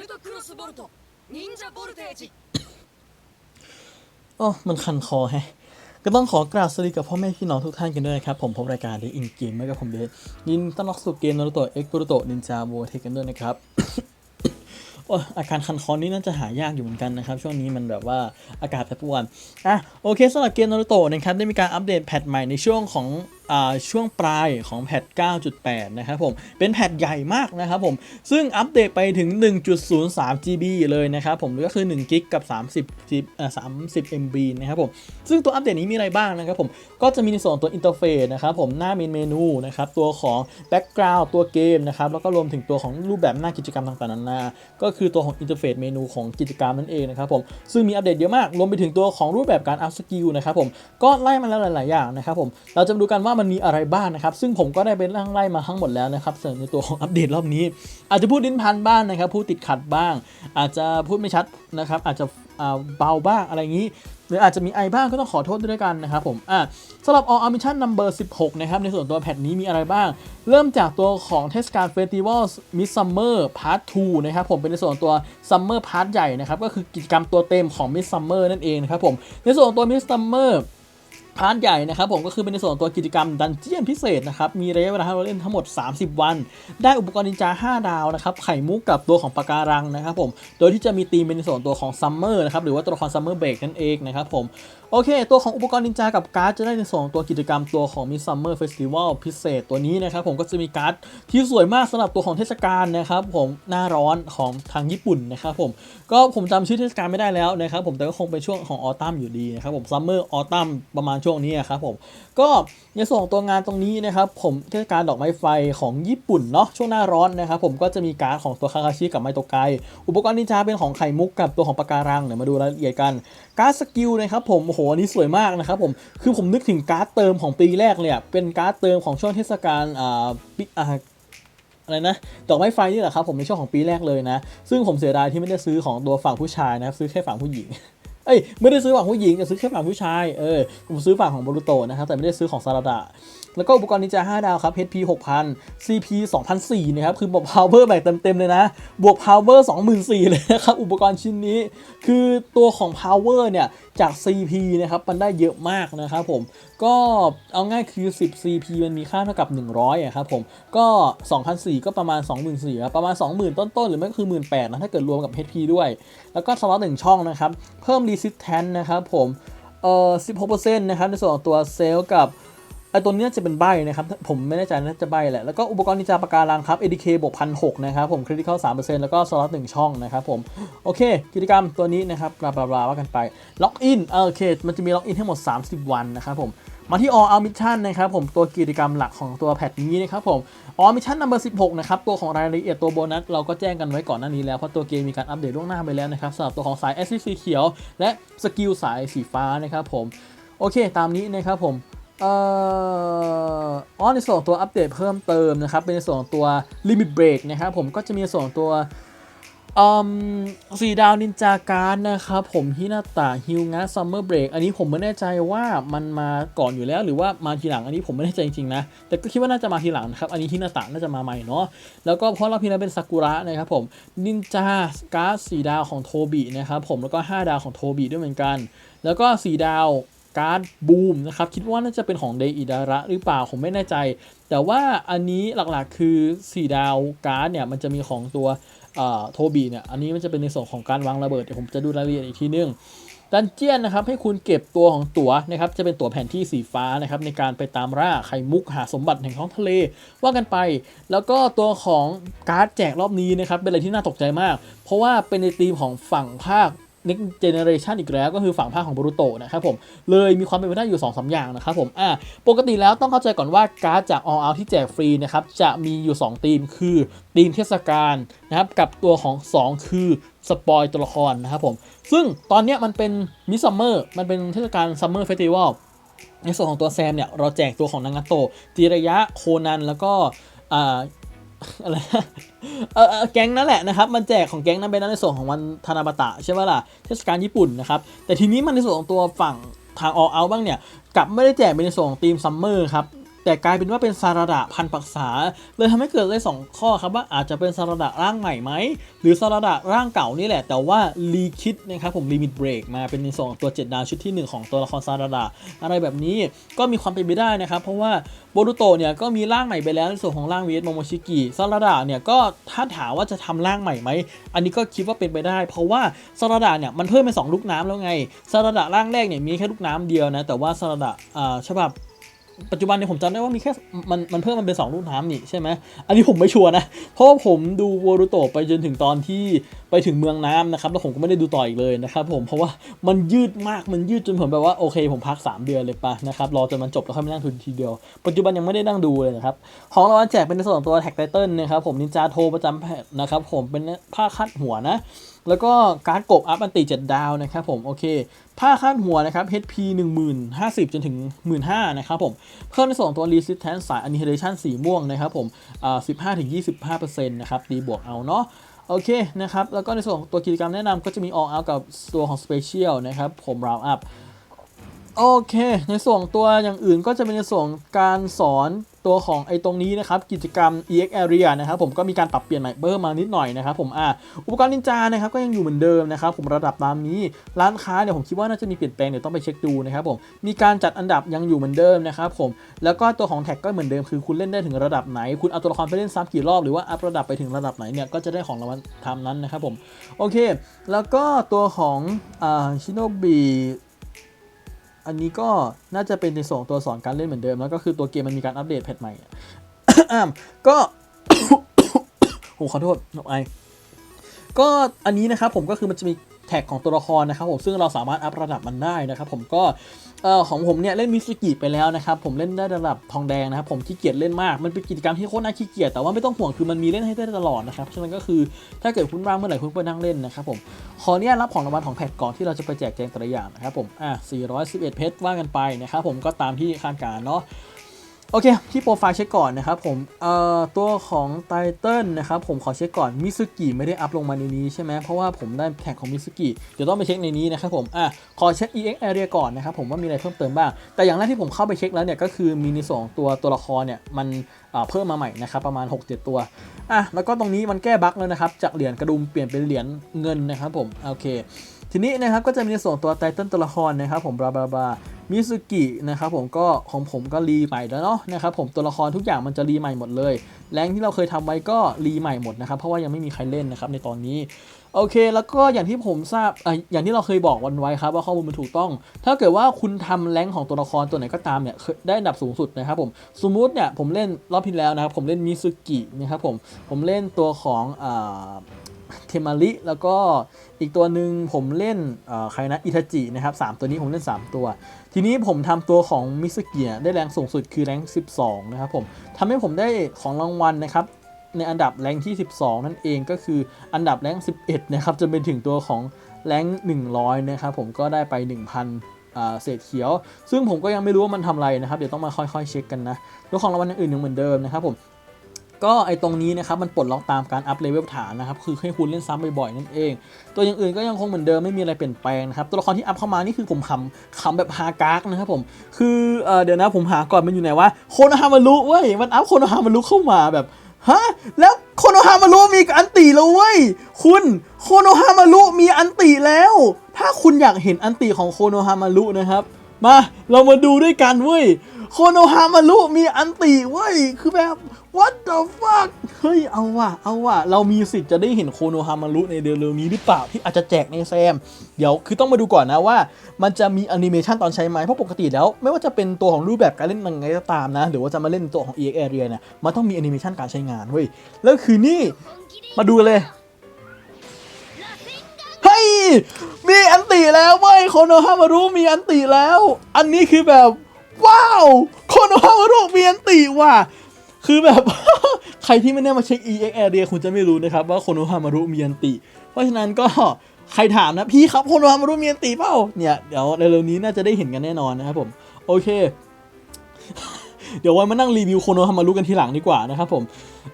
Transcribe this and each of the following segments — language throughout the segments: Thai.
ルトクロスボルト忍者ボルテージ โอ้มันคันคอแฮะ ก็ต้องขอกราบสวัสดีกับพ่อแม่พี่น้องทุกท่านกันด้วยนะครับ ผมพบรายการ The In Game ไม่กับผมเดชยินดีต้อนรับสู่เกมนารูโตะเอ็กซ์ r รโตนินจาโวเทกันด้วยนะครับ โอ้ยอาการคันคอนี่น่าจะหายากอยู่เหมือนกันนะครับ ช่วงนี้มันแบบว่าอากาศแปรปรวนอ่ะโอเคสำหรับเกมนารูโตะนะครับได้มีการอัปเดตแพทใหม่ในช่วงของอ่า ช่วงปลายของแพท 9.8 นะครับผม เป็นแพทใหญ่มากนะครับผม ซึ่งอัปเดตไปถึง 1.03 GB เลยนะครับผมหรือก็คือ1กิกกับ 30 30 MB นะครับผม ซึ่งตัวอัปเดตนี้มีอะไรบ้างนะครับผม ก็จะมีในส่วนตัวอินเทอร์เฟซนะครับผม หน้าเมนเมนูนะครับ ตัวของแบ็กกราวด์ตัวเกมนะครับ แล้วก็รวมถึงตัวของรูปแบบหน้ากิจกรรมต่างๆนานา ก็คือตัวของอินเทอร์เฟซเมนูของกิจกรรมนั่นเองนะครับผม ซึ่งมีอัปเดตเยอะมาก รวมไปถึงตัวของรูปแบบการอัพสกิลนะครับผม ก็ไล่มาแล้วหลายๆอย่างนะครับผม เราจะดูกันว่ามันมีอะไรบ้างนะครับ ซึ่งผมก็ได้ไปนั่งไล่มาทั้งหมดแล้วนะครับส่วนในตัวของอัปเดตรอบนี้ อาจจะพูดดิ้นพันบ้างนะครับ พูดติดขัดบ้าง อาจจะพูดไม่ชัดนะครับ อาจจะเบาบ้างอะไรอย่างนี้ หรืออาจจะมีไอบ้างก็ต้องขอโทษด้วยกันนะครับผมอะสำหรับ All Ambition Number 16 นะครับ ในส่วนตัวแพทนี้มีอะไรบ้าง เริ่มจากตัวของเทศกาล Festival Mid Summer Part 2 นะครับผมเป็นในส่วนของตัว Summer Part ใหญ่นะครับ ก็คือกิจกรรมตัวเต็มของ Mid Summer นั่นเองนะครับผมในส่วนตัว Mid Summer พาร์ทใหญ่นะครับผมก็คือเป็นในส่วนตัวกิจกรรมดันเจียนพิเศษนะครับ มีระยะเวลาให้เราเล่นทั้งหมด 30 วัน ได้อุปกรณ์นินจา 5 ดาวนะครับ ไข่มุกกับตัวของปะการังนะครับผม โดยที่จะมีธีมเป็นในส่วนตัวของซัมเมอร์นะครับ หรือว่าตัวละครซัมเมอร์เบรกนั่นเองนะครับผม โอเค ตัวของอุปกรณ์นินจากับการ์ดจะได้ในส่วนของตัวกิจกรรมตัวของมิซัมเมอร์เฟสติวัลพิเศษตัวนี้นะครับผมก็จะมีการ์ดที่สวยมากสำหรับตัวของเทศกาลนะครับผมหน้าร้อนของทางญี่ปุ่นนะครับผมก็ผมจำชื่อเทศกาลไม่ได้แล้วนะครับผมแต่ก็คงเป็นช่วงของออตัมอยู่ดีนะครับผมซัมเมอร์ออตัมประมาณช่วงนี้ครับผมก็ในส่วนของตัวงานตรงนี้นะครับผมเทศกาลดอกไม้ไฟของญี่ปุ่นเนาะช่วงหน้าร้อนนะครับผมก็จะมีการ์ดของตัวคาคาชิกับไมโตไกอุปกรณ์นินจาเป็นของไข่มุกกับตัวของปะการังเดี๋ยวมาดูรายละเอียดกันการ์ดสกิลนะครับผมโอ้โหอันนี้สวยมากนะครับผม คือผมนึกถึงการ์ดเติมของปีแรกเลยอะเป็นการ์ดเติมของช่วงเทศกาลอ่าปิอ่าอะไรนะดอกไม้ไฟนี่แหละครับผมในช่วงของปีแรกเลยนะ ซึ่งผมเสียดายที่ไม่ได้ซื้อของตัวฝั่งผู้ชายนะครับซื้อแค่ฝั่งผู้หญิงเอ้ยไม่ได้ซื้อฝั่งผู้หญิงแต่ซื้อแค่ฝั่งผู้ชายเออผมซื้อฝั่งของบรูโตนะครับแต่ไม่ได้ซื้อของซาลาดะ แล้วก็อุปกรณ์นินจา5ดาวครับ HP 6000 CP 2004นะครับ คือบวก power แบบเต็ม ๆ เลยนะ บวก power 24,000เลยนะครับ อุปกรณ์ชิ้นนี้ คือตัวของ power เนี่ย จาก CP นะครับ มันได้เยอะมากนะครับผม ก็เอาง่ายคือ 10 CP มันมีค่าเท่ากับ 100อะครับผม ก็ 2,004 ก็ประมาณ 24,000ครับประมาณ 20,000 ต้น ๆ หรือไม่ก็คือ 18,000นะ ถ้าเกิดรวมกับ HP ด้วย แล้วก็สล็อตหนึ่งช่องนะครับ เพิ่ม resistance นะครับผม เอ่อ 16%นะครับ ในส่วนของตัวเซลล์กับ ไอตัวนี้น่าจะเป็นใบนะครับ ผมไม่แน่ใจน่าจะใบแหละ แล้วก็อุปกรณ์นินจาปากการังครับ ADK บวกพันหกนะครับผม Critical 3%แล้วก็สล็อตหนึ่งช่องนะครับผม โอเค กิจกรรมตัวนี้นะครับบลาบลาว่ากันไป ล็อกอินโอเค มันจะมีล็อกอินทั้งหมด 30 วันนะครับผม มาที่ All Out Mission นะครับผม ตัวกิจกรรมหลักของตัวแพทนี้นะครับผม All Mission Number 16 นะครับ ตัวของรายละเอียดตัวโบนัสเราก็แจ้งกันไว้ก่อนหน้านี้แล้ว เพราะตัวเกมมีการอัปเดตล่วงหน้าไปแล้วนะครับสำหรับตัวของสาย s อ c เขียว และสกิลสายสีฟ้านะครับผม โอเค ตามนี้นะครับผม เอ่ออ๋อในส่วนของตัวอัปเดตเพิ่มเติมนะครับ เป็นในส่วนของตัว Limit Break นะครับผมก็จะมีส่วนของตัวอืมสีดาวนินจาการนะครับผมฮินาตะฮิวงะซัมเมอร์เบรกอันนี้ผมไม่แน่ใจว่ามันมาก่อนอยู่แล้ว หรือว่ามาทีหลังอันนี้ผมไม่แน่ใจจริงๆนะแต่ก็คิดว่าน่าจะมาทีหลังนะครับอันนี้ฮินาตะน่าจะมาใหม่เนาะแล้วก็เพราะเราพีนั้นเป็นซากุระนะครับผมนินจาการสีดาวของโทบินะครับผมแล้วก็ 5 ดาวของโทบิด้วยเหมือนกัน แล้วก็สีดาว การ์ดบูมนะครับ คิดว่าน่าจะเป็นของเดอิดาระหรือเปล่า ผมไม่แน่ใจ แต่ว่าอันนี้หลักๆคือ 4 ดาวการ์ดเนี่ย มันจะมีของตัวโทบีเนี่ย อันนี้มันจะเป็นในส่วนของการวางระเบิด เดี๋ยวผมจะดูรายละเอียดอีกทีนึงดันเจียนนะครับ ให้คุณเก็บตัวของตั๋วนะครับ จะเป็นตั๋วแผนที่สีฟ้านะครับ ในการไปตามล่าไข่มุกหาสมบัติแห่งท้องทะเล ว่ากันไป แล้วก็ตัวของการ์ดแจกรอบนี้นะครับ เป็นอะไรที่น่าตกใจมาก เพราะว่าเป็นในธีมของฝั่งภาค next generation อีกแล้วก็คือฝั่งภาคของบรูโตนะครับผมเลยมีความเป็นไปได้อยู่2อสอย่างนะครับผมอ่าปกติแล้วต้องเข้าใจก่อนว่าการ์ดจาก all out ที่แจกฟรีนะครับจะมีอยู่ 2 ธีมคือธีมเทศกาลนะครับกับตัวของ 2 คือสปอยตัวละครนะครับผมซึ่งตอนนี้มันเป็นมิซัมเมอร์มันเป็นเทศกาลซัมเมอร์เฟสติวัลในส่วนของตัวแซมเนี่ยเราแจกตัวของนางาโตจิระยะโคนันแล้วก็ อะไรเออแก๊งนั่นแหละนะครับ มันแจกของแก๊งนั้นไปนั้นในส่วนของวันธนาบตะใช่ไหมล่ะ เทศกาลญี่ปุ่นนะครับ แต่ทีนี้มันในส่วนของตัวฝั่งทางออกเอาบ้างเนี่ย กลับไม่ได้แจกเป็นในส่วนของทีมซัมเมอร์ครับ แต่กลายเป็นว่าเป็นซาราดะพันปักษา เลยทำให้เกิดเลยสองข้อครับว่าอาจจะเป็นซาราดะร่างใหม่ไหม หรือซาราดะร่างเก่านี่แหละ แต่ว่ารีคิดนะครับผมลิมิตเบรกมาเป็นในส่วนของตัว 7 ดาวชุดที่ 1 ของตัวละครซาราดะอะไรแบบนี้ก็มีความเป็นไปได้นะครับ เพราะว่าโบรุโตเนี่ยก็มีร่างใหม่ไปแล้วในส่วนของร่างเวทโมโมชิกิซาราดะเนี่ยก็ถ้าถามว่าจะทำร่างใหม่ไหมอันนี้ก็คิดว่าเป็นไปได้ เพราะว่าซาราดะเนี่ยมันเพิ่มเป็นสองลูกน้ำแล้วไงซาราดะร่างแรกเนี่ยมีแค่ลูกน้ำเดียวนะแต่ว่าซาราดะอ่าฉบับ ปัจจุบันเนี่ยผมจำได้ว่ามีแค่มันมันเพิ่มมันเป็น 2 ลูกน้ำนี่ใช่ไหมอันนี้ผมไม่ชัวร์นะ เพราะว่าผมดูวอรุโตะไปจนถึงตอนที่ไปถึงเมืองน้ำนะครับ แล้วผมก็ไม่ได้ดูต่ออีกเลยนะครับผมเพราะว่ามันยืดมากมันยืดจนผมแบบว่าโอเค ผมพัก 3 เดือนเลยปะนะครับรอจนมันจบแล้วค่อยมานั่งทุนทีเดียว ปัจจุบันยังไม่ได้นั่งดูเลยนะครับของรางวัลแจกเป็นในส่วนของตัวแท็กไตเติลนะครับผมนินจาโทประจำแผ่นนะครับผมเป็นผ้าคาดหัวนะ แล้วก็การ์ดกบอัพอันติ7ดาวนะครับผมโอเคผ้าคาดหัวนะครับ HP 1050 จนถึง 15,000นะครับผม เพิ่มในส่วนของตัว Resistance สาย Annihilation สีม่วงนะครับผมอ่า15-25%นะครับตีบวกเอาเนาะโอเคนะครับ แล้วก็ในส่วนของตัวกิจกรรมแนะนำก็จะมี All Out กับตัวของ Special นะครับผม Round Up โอเค ในส่วนของตัวอย่างอื่นก็จะเป็นในส่วนของการสอน ตัวของไอ้ตรงนี้นะครับกิจกรรม EX Area นะครับผมก็มีการปรับเปลี่ยนใหม่เพิ่มมานิดหน่อยนะครับผมอ่าอุปกรณ์นินจานะครับก็ยังอยู่เหมือนเดิมนะครับผมระดับตามนี้ร้านค้าเนี่ยผมคิดว่าน่าจะมีเปลี่ยนแปลงเดี๋ยวต้องไปเช็คดูนะครับผมมีการจัดอันดับยังอยู่เหมือนเดิมนะครับผมแล้วก็ตัวของแท็กก็เหมือนเดิมคือคุณเล่นได้ถึงระดับไหน คุณเอาตัวละครไปเล่นซ้ำกี่รอบหรือว่าอัพระดับไปถึงระดับไหนเนี่ยก็จะได้ของรางวัลทำนั้นนะครับผมโอเค แล้วก็ตัวของอ่าชิโนบิ อันนี้ก็น่าจะเป็นในส่วนของตัวสอนการเล่นเหมือนเดิมแล้วก็คือตัวเกมมันมีการอัปเดตแพทใหม่ก็โหขอโทษนกไอก็อันนี้นะครับผมก็คือมันจะมี แท็กของตัวละครนะครับผมซึ่งเราสามารถอัพระดับมันได้นะครับผมก็เอ่อของผมเนี่ยเล่นมิสกิไปแล้วนะครับผมเล่นได้ระดับทองแดงนะครับผมขี้เกียจเล่นมากมันเป็นกิจกรรมที่โคตรน่าขี้เกียจแต่ว่าไม่ต้องห่วงคือมันมีเล่นให้ได้ตลอดนะครับฉะนั้นก็คือถ้าเกิดคุณว่างเมื่อไหร่คุณก็ไปนั่งเล่นนะครับผมขออนุญาตรับของรางวัลของแพทก่อนที่เราจะไปแจกแจงแต่ละอย่างนะครับผมอะ411 เพชรว่ากันไปนะครับผมก็ตามที่คาดการเนาะ โอเค ที่โปรไฟล์เช็คก่อนนะครับผม เอ่อ ตัวของไตเติลนะครับผมขอเช็คก่อน มิซุกิไม่ได้อัพลงมาในนี้ใช่ไหม เพราะว่าผมได้แท็กของมิซุกิ เดี๋ยวต้องไปเช็คในนี้นะครับผม อะ ขอเช็ค EX area ก่อนนะครับผมว่ามีอะไรเพิ่มเติมบ้าง แต่อย่างแรกที่ผมเข้าไปเช็คแล้วเนี่ยก็คือมีในส่วนของตัวตัวละครเนี่ยมันเพิ่มมาใหม่นะครับประมาณ 6-7 ตัว อะ แล้วก็ตรงนี้มันแก้บั๊กแล้วนะครับ จากเหรียญกระดุมเปลี่ยนเป็นเหรียญเงินนะครับผม โอเค ทีนี้นะครับก็จะมีในส่วนตัวไตเติลตัวละครนะครับผมบลาบลาบลามิสุกินะครับผมก็ของผมก็รีใหม่แล้วเนาะนะครับผมตัวละครทุกอย่างมันจะรีใหม่หมดเลย แรงที่เราเคยทำไว้ก็รีใหม่หมดนะครับเพราะว่ายังไม่มีใครเล่นนะครับในตอนนี้โอเค แล้วก็อย่างที่ผมทราบออย่างที่เราเคยบอกวันไว้ครับว่าข้อมูลมันถูกต้อง ถ้าเกิดว่าคุณทำแรงของตัวละครตัวไหนก็ตามเนี่ยเคยได้อันดับสูงสุดนะครับผมสมมุติเนี่ยผมเล่นรอบที่แล้วนะครับผมเล่นมิสุกินะครับผมผมเล่นตัวของอ่า เทมาริแล้วก็อีกตัวหนึ่งผมเล่นใครนะอิทาจินะครับสามตัวนี้ผมเล่น 3 ตัว ทีนี้ผมทำตัวของมิสเกียได้แรงสูงสุดคือแรง 12 นะครับผมทำให้ผมได้ของรางวัลนะครับในอันดับแรงที่ 12 นั่นเองก็คืออันดับแรง 11 นะครับจนเป็นถึงตัวของแรง100 นะครับผมก็ได้ไป 1,000เศษเขียว ซึ่งผมก็ยังไม่รู้ว่ามันทำอะไรนะครับ เดี๋ยวต้องมาค่อยๆเช็คกันนะตัวของรางวัลอื่นยังเหมือนเดิมนะครับผม ก็ไอตรงนี้นะครับมันปลดล็อกตามการอัพเลเวลฐานนะครับคือให้คุณเล่นซ้ำบ่อยๆนั่นเอง ตัวอย่างอื่นก็ยังคงเหมือนเดิมไม่มีอะไรเปลี่ยนแปลงนะครับตัวละครที่อัพเข้ามานี่คือผมขำขำแบบฮากากนะครับผมคือเออเดี๋ยวนะผมหาก่อนมันอยู่ไหนวะโคโนฮามารุเว้ยมันอัพโคโนฮามารุเข้ามาแบบฮะแล้วโคโนฮามารุมีอันติแล้วเว้ยคุณโคโนฮามารุมีอันติแล้ว ถ้าคุณอยากเห็นอันติของโคโนฮามารุนะครับ มาเรามาดูด้วยกันเว้ยโคโนฮามารุมีอันติเว้ยคือแบบ what the fuck เฮ้ยเอาว่ะเอาว่ะเรามีสิทธิ์จะได้เห็นโคโนฮามารุในเดือนเร็วนี้หรือเปล่าที่อาจจะแจกในแซม เดี๋ยวคือต้องมาดูก่อนนะว่า มันจะมีแอนิเมชันตอนใช้ไหมเพราะปกติแล้ว ไม่ว่าจะเป็นตัวของรูปแบบการเล่นยังไงก็ตามนะ หรือว่าจะมาเล่นตัวของ EX Area เนี่ยมันต้องมีแอนิเมชันการใช้งานเว้ยแล้วคือนี่มาดูเลย เฮ้ย มีอันติแล้วเว้ยโคโนฮามารุมีอันติแล้ว อันนี้คือแบบ ว้าวโคโนฮามารุมีอันติว่ะคือแบบ ใครที่ไม่ได้มาเช็ค EX Area คุณจะไม่รู้นะครับว่าโคโนฮามารุมีอันติ เพราะฉะนั้นก็ใครถามนะพี่ครับโคโนฮามารุมีอันติเปล่าเนี่ยเดี๋ยวเร็วๆนี้น่าจะได้เห็นกันแน่นอนนะครับผม โอเค เดี๋ยวไว้มานั่งรีวิวโคโนฮามารุกันทีหลังดีกว่านะครับผม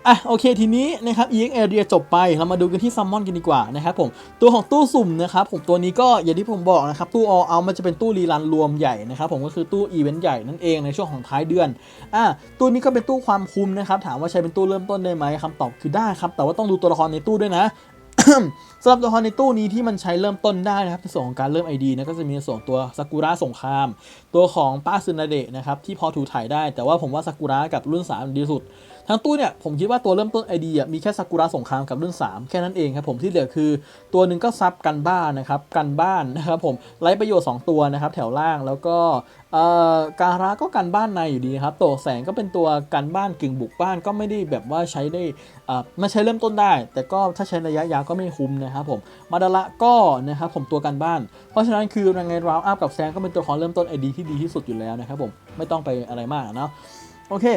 อะโอเคทีนี้นะครับ EX Area จบไปเรามาดูกันที่ซัมมอนกันดีกว่านะครับผมตัวของตู้สุ่มนะครับผมตัวนี้ก็อย่างที่ผมบอกนะครับตู้ all out มันจะเป็นตู้รีรันรวมใหญ่นะครับผมก็คือตู้อีเวนต์ใหญ่นั่นเองในช่วงของท้ายเดือนอะตู้นี้ก็เป็นตู้ความคุ้มนะครับถามว่าใช้เป็นตู้เริ่มต้นได้ไหมคำตอบคือได้ครับแต่ว่าต้องดูตัวละครในตู้ด้วยนะ สำหรับตัวละครในตู้นี้ที่มันใช้เริ่มต้นได้นะครับในส่วนของการเริ่ม ID นะก็จะมีส่วนตัวซากุระสงคราม ตัวของป้าซึนาเดะนะครับที่พอถูถ่ายได้แต่ว่าผมว่าซากุระกับรุ่น3ดีที่สุด ทั้งตู้เนี่ยผมคิดว่าตัวเริ่มต้น ID อะมีแค่ซากุระสงครามกับรุ่น3แค่นั้นเองครับผมที่เหลือคือ ตัวหนึ่งก็ซับกันบ้านนะครับกันบ้านนะครับผมไร้ประโยชน์ 2 ตัวนะครับแถวล่างแล้วก็เอ่อการาก็กันบ้านในอยู่ดีครับ โตแสงก็เป็นตัวกันบ้านกึ่งบุกบ้านก็ไม่ได้แบบว่าใช้ได้อ่าไม่ใช้เริ่มต้นได้ แต่ก็ถ้าใช้ระยะยาวก็ไม่คุ้มนะครับผม มาดาระก็นะครับผมตัวกันบ้าน เพราะฉะนั้นคือยังไงราวอัพกับแซงก็เป็นตัวของเริ่มต้น ID ที่ดีที่สุดอยู่แล้วนะครับผม ไม่ต้องไปอะไรมากนะโอเค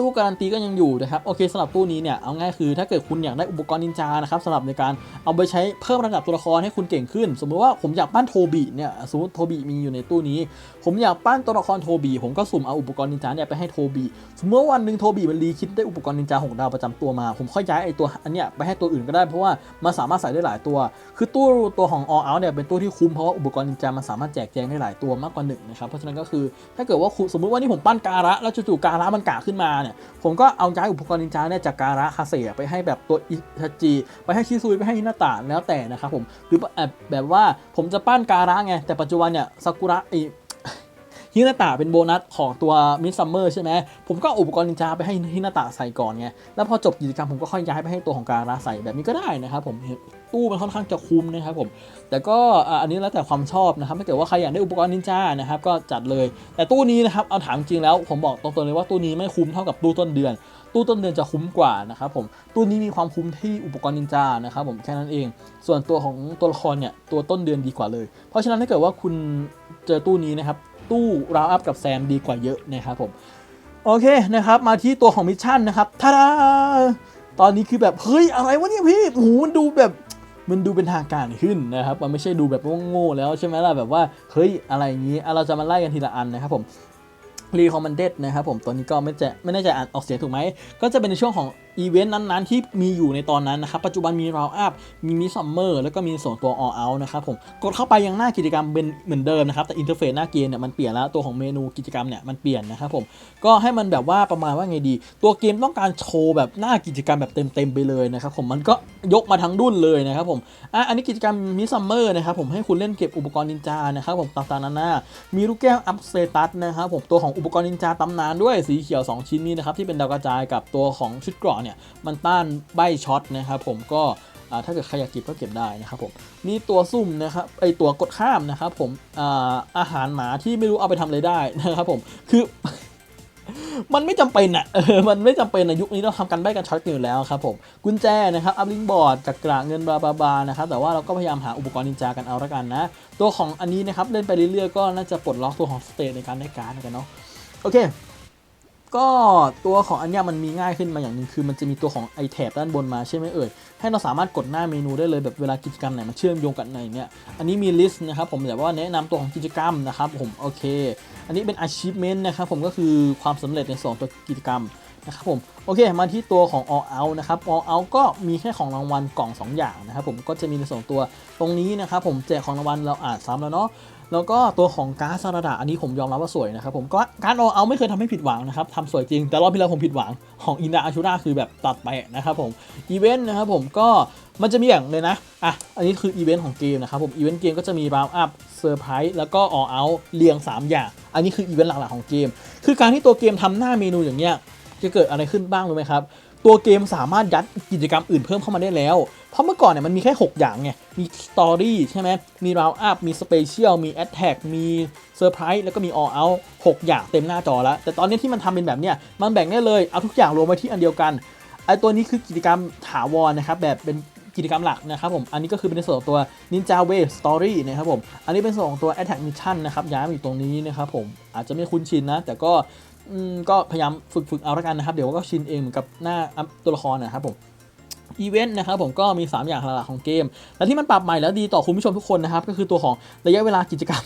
ตู้การันตีก็ยังอยู่นะครับโอเคสำหรับตู้นี้เนี่ยเอาง่ายคือถ้าเกิดคุณอยากได้อุปกรณ์นินจานะครับสำหรับในการเอาไปใช้เพิ่มระดับตัวละครให้คุณเก่งขึ้น สมมติว่าผมอยากปั้นโทบีเนี่ยสมมติโทบีมีอยู่ในตู้นี้ผมอยากปั้นตัวละครโทบีผมก็สุ่มเอาอุปกรณ์นินจาเนี่ยไปให้โทบีสมมติว่าวันหนึ่งโทบีมันรีคิดได้อุปกรณ์นินจาหกดาวประจำตัวมา ผมค่อยย้ายไอตัวอันเนี้ยไปให้ตัวอื่นก็ได้เพราะว่ามันสามารถใส่ได้หลายตัว คือตู้ตัวของ all out เนี่ยเป็นตู้ที่คุ้มเพราะว่าอุปกรณ์นินจามันสามารถแจกแจงได้หลายตัวมากกว่าหนึ่งนะครับเพราะฉะนั้นก็คือถ้าเกิดว่าสมมติว่านี่ผมปั้นการะแล้วจู่ๆการะมันกะขึ้นมาเนี่ยผมก็เอาย้ายอุปกรณ์นินจาเนี่ยจากการะคาเซะไปให้แบบตัวอิทาจิไปให้ชิซุยไปให้ฮินาตะแล้วแต่นะครับผมหรือแบบแบบว่าผมจะปั้นการะไงแต่ปัจจุบันเนี่ยซากุระไอ ฮินาตะเป็นโบนัสของตัวมิสซัมเมอร์ใช่ไหมผมก็อุปกรณ์นินจาไปให้ฮินาตะใส่ก่อนไงแล้วพอจบกิจกรรมผมก็ค่อยย้ายไปให้ตัวของการะใส่แบบนี้ก็ได้นะครับผมตู้มันค่อนข้างจะคุ้มนะครับผมแต่ก็อันนี้แล้วแต่ความชอบนะครับถ้าเกิดว่าใครอยากได้อุปกรณ์นินจานะครับก็จัดเลย แต่ตู้นี้นะครับเอาถามจริงแล้วผมบอกตรงๆเลยว่าตู้นี้ไม่คุ้มเท่ากับตู้ต้นเดือนตู้ต้นเดือนจะคุ้มกว่านะครับผมตู้นี้มีความคุ้มที่อุปกรณ์นินจานะครับผมแค่นั้นเอง ส่วนตัวของตัวละครเนี่ยตัวต้นเดือนดีกว่าเลย เพราะฉะนั้นถ้าเกิดว่าคุณเจอตู้นี้นะครับ ตู้ราวอัพกับแซมดีกว่าเยอะนะครับผม โอเคนะครับ มาที่ตัวของมิชชั่นนะครับทาดาตอนนี้คือแบบเฮ้ยอะไรวะเนี่ยพี่โอ้โหมันดูแบบมันดูเป็นทางการขึ้นนะครับ มันไม่ใช่ดูแบบโง่ๆแล้วใช่ไหมล่ะแบบว่าเฮ้ยอะไรอย่างนี้เราจะมาไล่กันทีละอันนะครับผม recommended นะครับผมตัวนี้ก็ไม่จะไม่แน่ใจอ่านออกเสียงถูกไหมก็จะเป็นในช่วงของอีเวนต์นั้นๆ ที่มีอยู่ในตอนนั้นนะครับปัจจุบันมี round up มีมิซัมเมอร์แล้วก็มีส่วนตัว all out นะครับผมกดเข้าไปยังหน้ากิจกรรมเป็นเหมือนเดิมนะครับแต่อินเทอร์เฟซหน้าเกมเนี่ยมันเปลี่ยนแล้วตัวของเมนูกิจกรรมเนี่ยมันเปลี่ยนนะครับผมก็ให้มันแบบว่าประมาณว่าไงดี ตัวเกมต้องการโชว์แบบหน้ากิจกรรมแบบเต็มๆไปเลยนะครับผมมันก็ยกมาทั้งดุนเลยนะครับผมอะอันนี้กิจกรรมมิซัมเมอร์นะครับผมให้คุณเล่นเก็บอุปกรณ์นินจานะครับผมต่างๆนานามีลูกแก้วอัพเตตัสนะครับผมตัวของอุปกรณ์นินจาตำนานด้วยสีเขียว 2 ชิ้นนี้นะครับที่เป็นดาวกระจายกับตัวของชุดกราะเนี่ยมันต้านใบช็อตนะครับผมก็ถ้าเกิดใครอยากเก็บก็เก็บได้นะครับผมมีตัวซุ่มนะครับไอตัวกดข้ามนะครับผมอาอาหารหมาที่ไม่รู้เอาไปทำอะไรได้นะครับผมคือมันไม่จำเป็นอะเออ มันไม่จำเป็นอะยุคนี้เราทำกันใบกันช็อตกันอยู่แล้วครับผม กุญแจนะครับ อัพลิงบอร์ดจากกระเงินบาบาบานะครับ แต่ว่าเราก็พยายามหาอุปกรณ์นินจากันเอาละกันนะ ตัวของอันนี้นะครับ เล่นไปเรื่อยๆ ก็น่าจะปลดล็อกตัวของสเตทในการได้การ์ดกันเนาะ โอเค ก็ตัวของอันเนี้ยมันมีง่ายขึ้นมาอย่างหนึ่งคือมันจะมีตัวของไอแถบด้านบนมาใช่ไหมเอ่ยให้เราสามารถกดหน้าเมนูได้เลยแบบเวลากิจกรรมไหนมันเชื่อมโยงกันในเนี้ยอันนี้มีลิสต์นะครับผมแต่ว่าแนะนำตัวของกิจกรรมนะครับผมโอเค อันนี้เป็น achievement นะครับผมก็คือความสำเร็จในสองตัวกิจกรรมนะครับผมโอเคมาที่ตัวของ all out นะครับ all out ก็มีแค่ของรางวัลกล่อง 2 อย่างนะครับผมก็จะมีในสองตัวตรงนี้นะครับผมแจกของรางวัลเราอ่านซ้ำแล้วเนาะ แล้วก็ตัวของการ์ดซาราดาอันนี้ผมยอมรับว่าสวยนะครับผมก็การเอเอาไม่เคยทำให้ผิดหวังนะครับทำสวยจริง แต่รอบที่แล้วผมผิดหวังของอินดาอาชูราคือแบบตัดไปนะครับผมอีเวนต์นะครับผมก็มันจะมีอย่างเลยนะ อะ อันนี้คืออีเวนต์ของเกมนะครับผม อีเวนต์เกมก็จะมีราวอัพเซอร์ไพรส์แล้วก็ออเอาเรียง 3 อย่าง อันนี้คืออีเวนต์หลักๆของเกม คือการที่ตัวเกมทำหน้าเมนูอย่างเงี้ย จะเกิดอะไรขึ้นบ้างรู้ไหมครับ ตัวเกมสามารถยัดกิจกรรมอื่นเพิ่มเข้ามาได้แล้ว เพราะเมื่อก่อนเนี่ยมันมีแค่ 6 อย่างไง มีสตอรี่ใช่ไหมมีราวอัพมีสเปเชียลมีแอตแทกมีเซอร์ไพรส์แล้วก็มีออ l เอา6อย่างเต็มหน้าจอแล้ว แต่ตอนนี้ที่มันทำเป็นแบบเนี้ยมันแบ่งได้เลยเอาทุกอย่างรวมไว้ที่อันเดียวกันไอตัวนี้คือกิจกรรมถาวรนะครับแบบเป็นกิจกรรมหลักนะครับผม อันนี้ก็คือเป็นในส่วนของตัว Ninja Wave Story นะครับผม อันนี้เป็นส่วนของตัว Attack Mission นะครับ ย้ายมาอยู่ตรงนี้นะครับผม อาจจะไม่คุ้นชินนะ แต่ก็ อืมก็พยายามฝึกฝึกเอาละกันนะครับ เดี๋ยวก็ชินเองเหมือนกับหน้าตัวละครนะครับผมอีเวนต์นะครับผมก็มี 3 อย่างหลักๆของเกม และที่มันปรับใหม่แล้วดีต่อคุณผู้ชมทุกคนนะครับ ก็คือตัวของระยะเวลากิจกรรม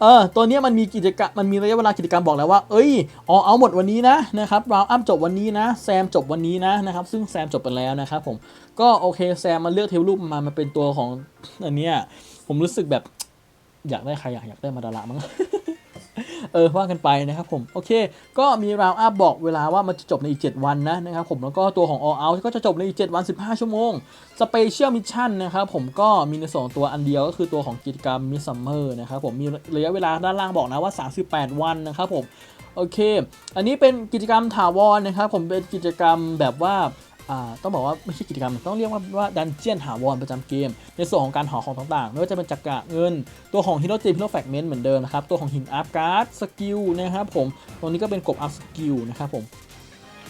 เออตัวนี้มันมีกิจกรรมมันมีระยะเวลากิจกรรมบอกแล้วว่า เอ้ยอ๋อเอาหมดวันนี้นะนะครับราวอัพจบวันนี้นะ แซมจบวันนี้นะนะครับ ซึ่งแซมจบไปแล้วนะครับผม ก็โอเคแซมมันเลือกเทปรูปมา มันเป็นตัวของอันเนี้ยผมรู้สึกแบบอยากได้ใครอยากอยากได้มาดาระมั้ง เออว่ากันไปนะครับผมโอเค ก็มีราวอัพบอกเวลาว่ามันจะจบในอีก 7 วันนะนะครับผมแล้วก็ตัวของ All Out ก็จะจบในอีก 7 วัน 15 ชั่วโมง Special Mission นนะครับผมก็มีในส่วนตัวอันเดียวก็คือตัวของกิจกรรม Miss Summer นะครับผมมีระยะเวลาด้านล่างบอกนะว่า 38 วันนะครับผมโอเค อันนี้เป็นกิจกรรมถาวรนะครับผมเป็นกิจกรรมแบบว่า ต้องบอกว่าไม่ใช่กิจกรรมต้องเรียกว่าว่าดันเจียนหาวรประจำเกม ในส่วนของการหอของต่างๆ ไม่ว่าจะเป็นจักระเงิน ตัวของฮิโรจิฮิโรแฟกเมนต์เหมือนเดิมนะครับ ตัวของหินอัพการ์ดสกิลนะครับผม ตรงนี้ก็เป็นกบอัพสกิลนะครับผม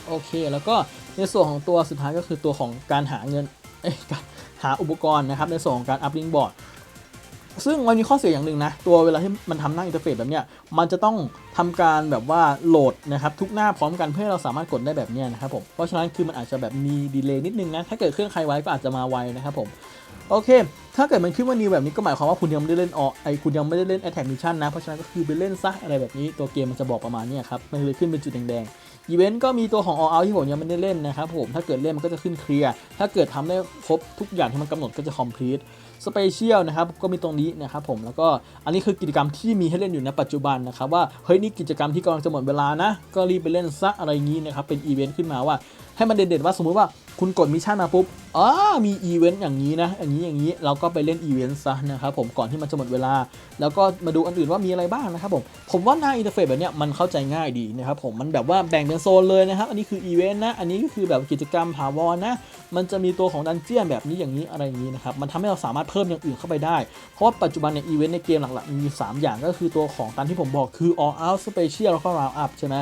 โอเค แล้วก็ในส่วนของตัวสุดท้ายก็คือตัวของการหาเงินเอ้ยการหาอุปกรณ์นะครับในส่วนของการอัพลิงบอร์ด ซึ่งมันมีข้อเสียอย่างหนึ่งนะ ตัวเวลาที่มันทำหน้าอินเทอร์เฟซแบบเนี้ยมันจะต้องทำการแบบว่าโหลดนะครับทุกหน้าพร้อมกันเพื่อเราสามารถกดได้แบบเนี้ยนะครับผมเพราะฉะนั้นคือมันอาจจะแบบมีดีเลย์นิดนึงนะถ้าเกิดเครื่องใครไว้ก็อาจจะมาไวนะครับผมโอเค ถ้าเกิดมันขึ้นว่านิวแบบนี้ก็หมายความว่าคุณยังไม่ได้เล่นออไอคุณยังไม่ได้เล่น Attack Mission นะ เพราะฉะนั้นก็คือไปเล่นซะอะไรแบบนี้ ตัวเกมมันจะบอกประมาณนี้ครับ มันเลยขึ้นเป็นจุดแดงๆ อีเวนต์ก็มีตัวของ All Out ที่ผมยังไม่ได้เล่นนะครับผม ถ้าเกิดเล่นมันก็จะขึ้นเคลียร์ ถ้าเกิดทำได้ครบทุกอย่างที่มันกำหนดก็จะ complete สเปเชียลนะครับก็มีตรงนี้นะครับผมแล้วก็อันนี้คือกิจกรรมที่มีให้เล่นอยู่ในปัจจุบันนะครับว่าเฮ้ยนี่กิจกรรมที่กำลังจะหมดเวลานะก็รีบไปเล่นซะอะไรงี้นะครับเป็นอีเวนต์ขึ้นมาว่าให้มันเด่นๆว่าสมมุติว่าคุณกดมิชชั่นมาปุ๊บอ๋อมีอีเวนต์อย่างนี้นะ อย่างนี้อย่างนี้เราก็ไปเล่นอีเวนต์ซะนะครับผมก่อนที่มันจะหมดเวลา แล้วก็มาดูอันอื่นว่ามีอะไรบ้างนะครับผม ผมว่าหน้าอินเทอร์เฟซแบบเนี้ยมันเข้าใจง่ายดีนะครับผม มันแบบว่าแบ่งเป็นโซนเลยนะครับ อันนี้คืออีเวนต์นะ อันนี้ก็คือแบบกิจกรรมถาวรนะ มันจะมีตัวของดันเจียนแบบนี้อย่างนี้อะไรอย่างนี้นะครับ มันทำให้เราสามารถเพิ่มอย่างอื่นเข้าไปได้ เพราะว่าปัจจุบันเนี่ยอีเวนต์ในเกมหลักๆมี 3 อย่างก็คือตัวของตามที่ผมบอกคือ all out special แล้วก็ round up ใช่ไหม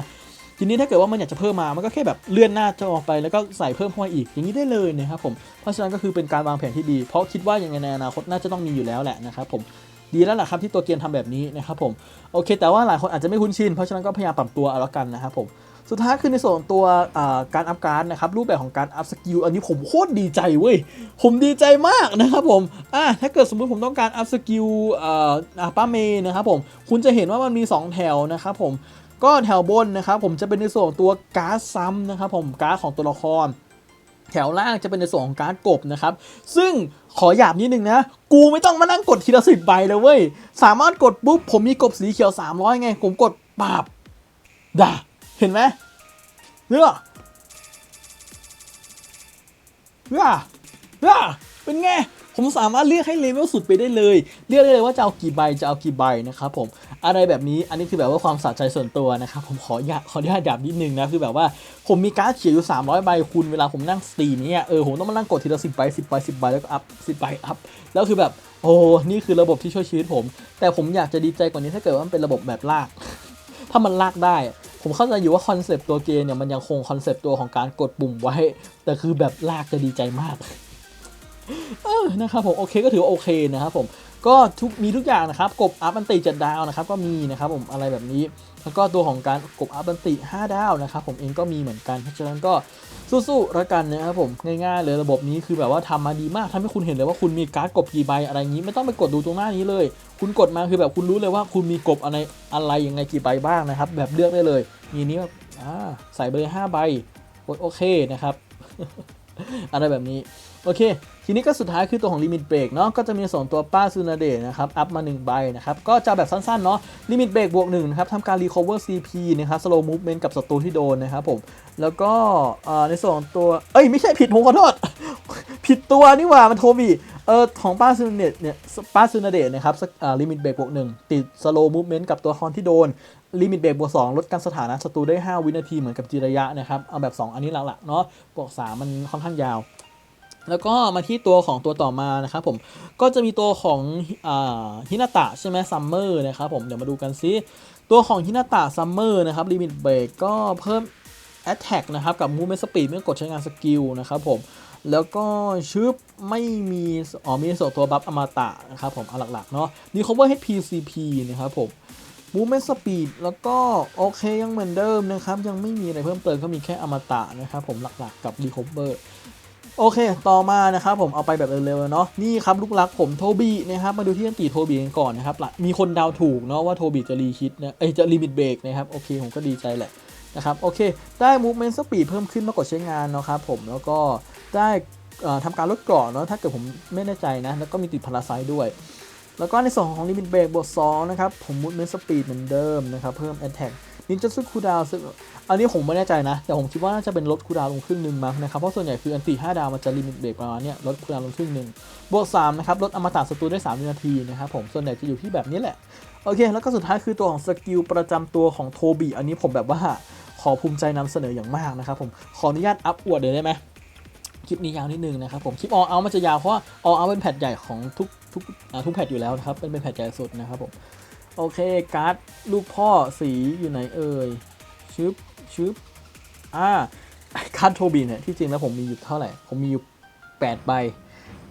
ทีนี้ถ้าเกิดว่ามันอยากจะเพิ่มมา มันก็แค่แบบเลื่อนหน้าจอไปแล้วก็ใส่เพิ่มเข้ามาอีก อย่างนี้ได้เลยนะครับผม เพราะฉะนั้นก็คือเป็นการวางแผนที่ดี เพราะคิดว่าอย่างไงในอนาคตน่าจะต้องมีอยู่แล้วแหละนะครับผม ดีแล้วล่ะครับที่ตัวเกมทำแบบนี้นะครับผม โอเค แต่ว่าหลายคนอาจจะไม่คุ้นชิน เพราะฉะนั้นก็พยายามปรับตัวเอาละกันนะครับผมสุดท้ายคือในส่วนตัวการอัพการ์ดนะครับรูปแบบของการอัพสกิลอันนี้ผมโคตรดีใจเว้ย ผมดีใจมากนะครับผมอ่าถ้าเกิดสมมุติผมต้องการอัพสกิลอ่าอ่าป้าเมย์นะครับผมคุณจะเห็นว่ามันมี 2 แถวนะครับผม ก็แถวบนนะครับผมจะเป็นในส่วนของตัวการ์ดซ้ำนะครับผมการ์ดของตัวละคร แถวล่างจะเป็นในส่วนของการ์ดกบนะครับ ซึ่งขอหยาบนิดนึงนะ กูไม่ต้องมานั่งกดทีละสิบใบเลยเว้ย สามารถกดปุ๊บผมมีกบสีเขียว 300 ไง ผมกดปาบด่าเห็นไหมเนื้อเนื้อเนื้อเป็นไง ผมสามารถเลือกให้เลเวลสุดไปได้เลย เลือกได้เลยว่าจะเอากี่ใบจะเอากี่ใบนะครับผมอะไรแบบนี้อันนี้คือแบบว่าความสะใจส่วนตัวนะครับผมขออยากขออนุญาตหยาบนิดนึงนะคือแบบว่าผมมีการ์ดเขียวอยู่ 300 ใบคุณเวลาผมนั่งสตรีมเนี่ยเออผมต้องมานั่งกดทีละสิบใบสิบใบสิบใบแล้วก็อัพสิบใบอัพแล้วคือแบบโอ้นี่คือระบบที่ช่วยชีวิตผม แต่ผมอยากจะดีใจกว่านี้ถ้าเกิดว่ามันเป็นระบบแบบลาก ถ้ามันลากได้ผมเข้าใจอยู่ว่าคอนเซปต์ตัวเกมเนี่ยมันยังคงคอนเซปต์ตัวของการกดปุ่มไว้ แต่คือแบบลากจะดีใจมาก เออนะครับผมโอเคก็ถือว่าโอเคนะครับผมก็ทุกมีทุกอย่างนะครับกบอัพอันติ7ดาวนะครับก็มีนะครับผมอะไรแบบนี้ แล้วก็ตัวของการกบอัพอันติ5ดาวนะครับผมเองก็มีเหมือนกันเพราะฉะนั้นก็สู้ๆแล้วกันนะครับผมง่ายๆเลยระบบนี้คือแบบว่าทำมาดีมากทำให้คุณเห็นเลยว่าคุณมีการ์ดกบกี่ใบอะไรอย่างนี้ไม่ต้องไปกดดูตรงหน้านี้เลย คุณกดมาคือแบบคุณรู้เลยว่าคุณมีกบอะไรอะไรยังไงกี่ใบบ้างนะครับ แบบเลือกได้เลย มีนี้แบบอ่าใส่ไปเลย5ใบกดโอเคนะครับอะไรแบบนี้โอเค ทีนี้ก็สุดท้ายคือตัวของ Limit Break เนาะก็จะมีส่งตัวป้าซูนาเดนะครับ อัพมา 1 ใบนะครับ ก็จะแบบสั้นๆเนาะ Limit Break บวก1นะครับทำการ Recover CP นะครับ Slow Movement กับศัตรูที่โดนนะครับผม แล้วก็ในส่วนของตัว เอ้ย ไม่ใช่ผิดผมขอโทษ ผิดตัวนี่หว่า มันโทบีเออของป้าซูนาเดะเนี่ยป้าซูนาเดะนะครับอ่า Limit Break บวก1ติด Slow Movement กับตัวละครที่โดนลิมิตเบรกบวก2ลดการสถานะศัตรูได้ 5 วินาทีเหมือนกับจิระยะนะครับ เอาแบบ 2 อันนี้หลักๆเนาะบวก3มันค่อนข้างยาว แล้วก็มาที่ตัวของตัวต่อมานะครับผมก็จะมีตัวของฮินาตะใช่ไหมซัมเมอร์นะครับผมเดี๋ยวมาดูกันซิตัวของฮินาตะซัมเมอร์นะครับลิมิตเบรกก็เพิ่ม Attack นะครับกับ Movement Speed เมื่อกดใช้งานสกิลนะครับผมแล้วก็ชึบไม่มีอ๋อมีส่วนตัวบัฟอมตะนะครับผมเอาหลักๆเนาะมี cover HPCP นะครับผม Movement Speed แล้วก็โอเคยังเหมือนเดิมนะครับยังไม่มีอะไรเพิ่มเติมก็มีแค่อมตะนะครับผมหลักๆกับ Recover โอเค ต่อมานะครับผมเอาไปแบบเร็วๆเนาะนี่ครับลูกรักผมโทบี้นะครับมาดูที่อันตีโทบี้กันก่อนนะครับหลังมีคนดาวถูกเนาะว่าโทบี้จะรีคิดนะเอ้ยจะลิมิตเบรกนะครับโอเคผมก็ดีใจแหละนะครับโอเค ได้ movement speed เพิ่มขึ้นมากกว่าใช้งานเนาะครับผมแล้วก็ได้เอ่อทำการลดกราะเนาะถ้าเกิดผมไม่แน่ใจนะแล้วก็มีติดพาราไซด้วย แล้วก็ในส่วนของลิมิตเบรกบวก2นะครับผม movement speed เหมือนเดิมนะครับเพิ่ม attack นินจาซึคูดาวอันนี้ผมไม่แน่ใจนะ แต่ผมคิดว่าน่าจะเป็นลดคูดาวลงครึ่งหนึ่งมั้งนะครับ เพราะส่วนใหญ่คืออันตี5ดาวมันจะลิมิตเบรกประมาณเนี้ยลดคูดาวลงครึ่งหนึ่งบวก3นะครับลดอมตะศัตรูได้3วินาทีนะครับผมส่วนใหญ่จะอยู่ที่แบบนี้แหละโอเค แล้วก็สุดท้ายคือตัวของสกิลประจำตัวของโทบีอันนี้ผมแบบว่าขอภูมิใจนำเสนออย่างมากนะครับผมขออนุญาตอัพอวดเลยได้ไหมคลิปนี้ยาวนิดนึงนะครับผมคลิปออเอามันจะยาวเพราะว่าออเอาเป็นแพทใหญ่ของทุกทุกทุกแพทอยู่แล้วนะครับเป็นเป็นแพทใหญ่สุดนะครับผม โอเคการ์ดลูกพ่อสีอยู่ไหนเอ่ยชึบชึบอ่าการ์ดโทบีเนี่ยที่จริงแล้วผมมีอยู่เท่าไหร่ ผมมีอยู่8ใบ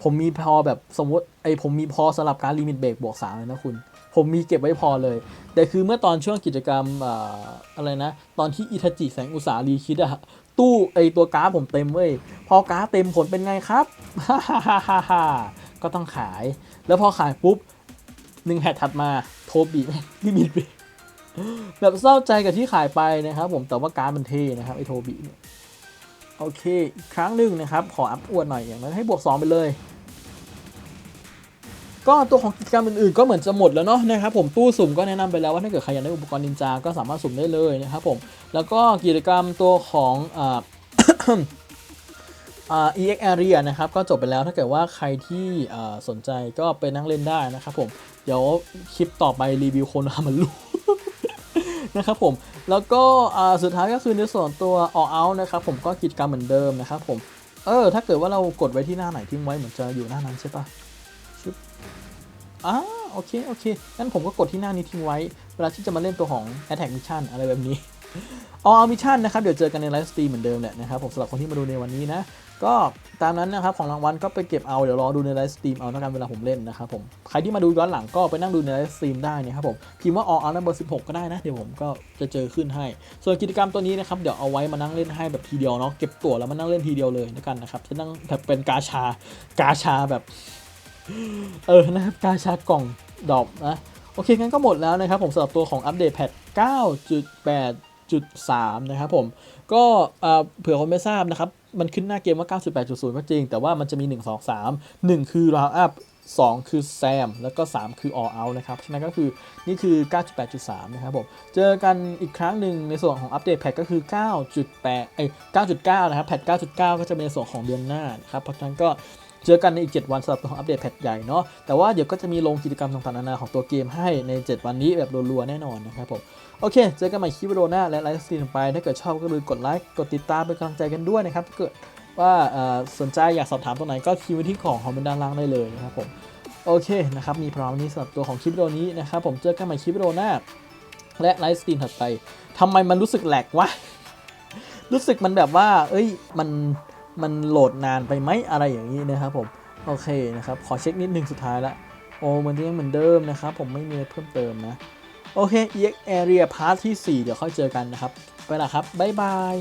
ผมมีพอแบบสมมติไอผมมีพอสำหรับการลิมิตเบรกบวกสามเลยนะคุณ ผมมีเก็บไว้พอเลย แต่คือเมื่อตอนช่วงกิจกรรมอ่าอะไรนะ ตอนที่อิทาจิแสงอุตสารีคิดอะตู้ไอตัวการ์ดผมเต็มเว้ย พอการ์ดเต็มผลเป็นไงครับฮ่าฮ่าฮ่าฮ่าก็ต้องขาย แล้วพอขายปุ๊บ หนึ่งแพทถัดมาโทบีลิมิตเบรกแบบเศร้าใจกับที่ขายไปนะครับ ผมแต่ว่าการมันเท่นะครับไอโทบีเนี่ยโอเคอีกครั้งหนึ่งนะครับ ขออัพอวดหน่อยอย่างนั้นให้บวก 2 ไปเลย ก็ตัวของกิจกรรมอื่นๆ ก็เหมือนจะหมดแล้วเนาะนะครับผมตู้สุ่มก็แนะนำไปแล้วว่าถ้าเกิดใครอยากได้อุปกรณ์นินจา ก็สามารถสุ่มได้เลยนะครับผมแล้วก็กิจกรรมตัวของอ่าอ่า EX Area นะครับก็จบไปแล้วถ้าเกิดว่าใครที่สนใจก็ไปนั่งเล่นได้นะครับผม เดี๋ยวคลิปต่อไปรีวิวโคนามารุนะครับผม แล้วก็สุดท้ายก็คือในส่วนตัว all out นะครับผมก็กิจกรรมเหมือนเดิมนะครับผมเออ ถ้าเกิดว่าเรากดไว้ที่หน้าไหนทิ้งไว้เหมือนจะอยู่หน้านั้นใช่ปะอ่าโอเค โอเค งั้นผมก็กดที่หน้านี้ทิ้งไว้ เวลาที่จะมาเล่นตัวของ Attack Mission อะไรแบบนี้ออมิชชั่นนะครับ เดี๋ยวเจอกันในไลฟ์สตรีมเหมือนเดิมแหละนะครับผมสำหรับคนที่มาดูในวันนี้นะ ก็ตามนั้นนะครับของรางวัลก็ไปเก็บเอาเดี๋ยวรอดูในไลฟ์สตรีมเอาแล้วกันเวลาผมเล่นนะครับผมใครที่มาดูย้อนหลังก็ไปนั่งดูในไลฟ์สตรีมได้นะครับผมพิมพ์ว่าออ l นัมเบอร์16ก็ได้นะเดี๋ยวผมก็จะเจอขึ้นให้ ส่วนกิจกรรมตัวนี้นะครับเดี๋ยวเอาไว้มานั่งเล่นให้แบบทีเดียวเนาะเก็บตั๋วแล้วมานั่งเล่นทีเดียวเลยแล้วกันนะครับจะนั่งแบบเป็นกาชากาชาแบบเออนะครับกาชากล่องดอกนะโอเคงั้นก็หมดแล้วนะครับผมสำหรับตัวของอัปเดตแพท9.8.3 นะครับผม ก็เผื่อคนไม่ทราบนะครับ มันขึ้นหน้าเกมว่า 9.8.0 ก็จริง แต่ว่ามันจะมี 1 2 3 1 คือ round up 2 คือ Sam แล้วก็ 3 คือ all out นะครับ ฉะนั้นก็คือนี่คือ 9.8.3 นะครับผม เจอกันอีกครั้งหนึ่งในส่วนของอัปเดตแพทก็คือ 9.8 เอ้ย 9.9 นะครับ แพท 9.9 ก็จะเป็นส่วนของเดือนหน้านะครับ เพราะฉะนั้นก็เจอกันในอีก 7 วันสำหรับตัวของอัปเดตแพทใหญ่เนาะ แต่ว่าเดี๋ยวก็จะมีลงกิจกรรมต่างๆนานาของตัวเกมให้ใน 7 วันนี้แบบรัวๆแน่นอนนะครับผม โอเค เจอกันใหม่คลิปวิดีโอหน้าและไลฟ์สตรีมไป ถ้าเกิดชอบก็อย่าลืมกดไลค์ กดติดตามเป็นกำลังใจกันด้วยนะครับ ถ้าเกิดว่าสนใจอยากสอบถามตรงไหนก็คีย์ไว้ที่ของของบนต์ด้านล่างได้เลยนะครับผม โอเคนะครับ มีพร้อมนี้สำหรับตัวของคลิปวิดีโอนี้นะครับผม เจอกันใหม่คลิปวิดีโอหน้า และไลฟ์สตรีมถัดไปทำไมมันรู้สึกแหลกวะ รู้สึกมันแบบว่า เอ้ย มัน มันโหลดนานไปไหมอะไรอย่างนี้นะครับผม โอเคนะครับ ขอเช็คนิดนึงสุดท้ายละ โอ้มันยังเหมือนเดิมนะครับ ผมไม่มีเพิ่มเติมนะ โอเค EX Area Part ที่ 4 เดี๋ยวค่อยเจอกันนะครับ ไปละครับ บ๊ายบาย